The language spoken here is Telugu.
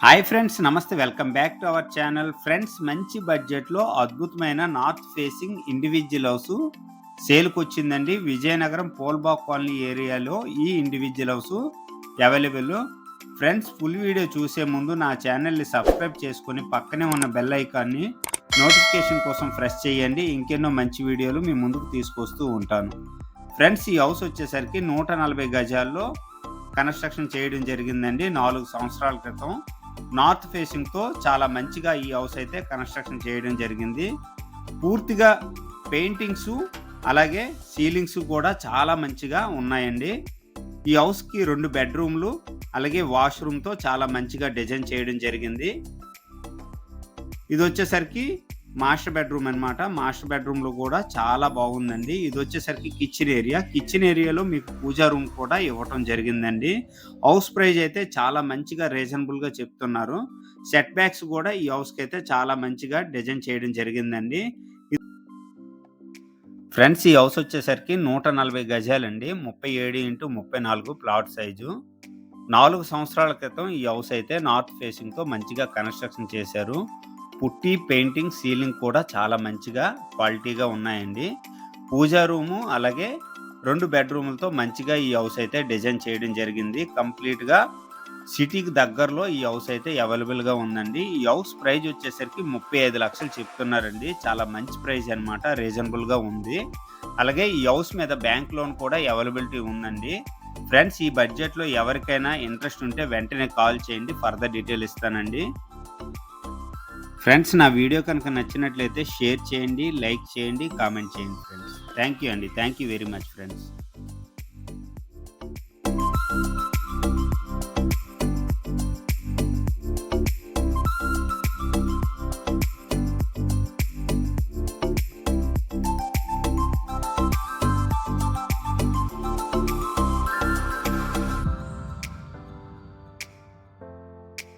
హాయ్ ఫ్రెండ్స్ నమస్తే. Welcome back to our channel. Friends మంచి బడ్జెట్లో అద్భుతమైన నార్త్ ఫేసింగ్ ఇండివిజువల్ హౌస్ సేల్కి వచ్చిందండి విజయనగరం పోల్బాగ్ కాలనీ ఏరియాలో ఈ individual house available. Friends full video చూసే ముందు నా ఛానల్ని సబ్స్క్రైబ్ చేసుకొని పక్కనే ఉన్న బెల్ ఐకాన్ని నోటిఫికేషన్ కోసం ప్రెస్ చేయండి. ఇంకెన్నో మంచి వీడియోలు మీ ముందుకు తీసుకొస్తూ ఉంటాను. ఫ్రెండ్స్ ఈ హౌస్ వచ్చేసరికి నూట నలభై గజాల్లో కన్స్ట్రక్షన్ చేయడం జరిగిందండి. నాలుగు సంవత్సరాల క్రితం. నార్త్ ఫేసింగ్తో చాలా మంచిగా ఈ హౌస్ అయితే కన్స్ట్రక్షన్ చేయడం జరిగింది. పూర్తిగా పెయింటింగ్స్ అలాగే సీలింగ్స్ కూడా చాలా మంచిగా ఉన్నాయండి. ఈ హౌస్కి రెండు బెడ్రూమ్లు అలాగే వాష్రూమ్తో చాలా మంచిగా డిజైన్ చేయడం జరిగింది. ఇది వచ్చేసరికి మాస్టర్ బెడ్రూమ్ అనమాట మాస్టర్ బెడ్రూమ్లో కూడా చాలా బాగుందండి. ఇది వచ్చేసరికి కిచెన్ ఏరియా. కిచెన్ ఏరియాలో మీకు పూజా రూమ్ కూడా ఇవ్వటం జరిగిందండి. హౌస్ ప్రైజ్ అయితే చాలా మంచిగా రీజనబుల్గా చెప్తున్నారు. సెట్ బ్యాక్స్ కూడా ఈ హౌస్కి అయితే చాలా మంచిగా డిజైన్ చేయడం జరిగిందండి. ఫ్రెండ్స్ ఈ హౌస్ వచ్చేసరికి నూట నలభై గజాలండి. ముప్పై ఏడు ఇంటూ ముప్పై నాలుగు ప్లాట్ సైజు. నాలుగు సంవత్సరాల క్రితం ఈ హౌస్ అయితే నార్త్ ఫేసింగ్తో మంచిగా కన్స్ట్రక్షన్ చేశారు. పుట్టి పెయింటింగ్ సీలింగ్ కూడా చాలా మంచిగా క్వాలిటీగా ఉన్నాయండి. పూజా రూము అలాగే రెండు బెడ్రూములతో మంచిగా ఈ హౌస్ అయితే డిజైన్ చేయడం జరిగింది. కంప్లీట్గా సిటీకి దగ్గరలో ఈ హౌస్ అయితే అవైలబుల్గా ఉందండి. ఈ హౌస్ ప్రైజ్ వచ్చేసరికి ముప్పై ఐదు లక్షలు చెప్తున్నారండి. చాలా మంచి ప్రైజ్ అనమాట రీజనబుల్గా ఉంది. అలాగే ఈ హౌస్ మీద బ్యాంక్ లోన్ కూడా అవైలబిలిటీ ఉందండి. ఫ్రెండ్స్ ఈ బడ్జెట్లో ఎవరికైనా ఇంట్రెస్ట్ ఉంటే వెంటనే కాల్ చేయండి ఫర్దర్ డీటెయిల్ ఇస్తానండి. ఫ్రెండ్స్ నా వీడియో కనుక నచ్చినట్లయితే షేర్ చేయండి లైక్ చేయండి కామెంట్ చేయండి ఫ్రెండ్స్ థ్యాంక్ యూ అండి. Thank you very much friends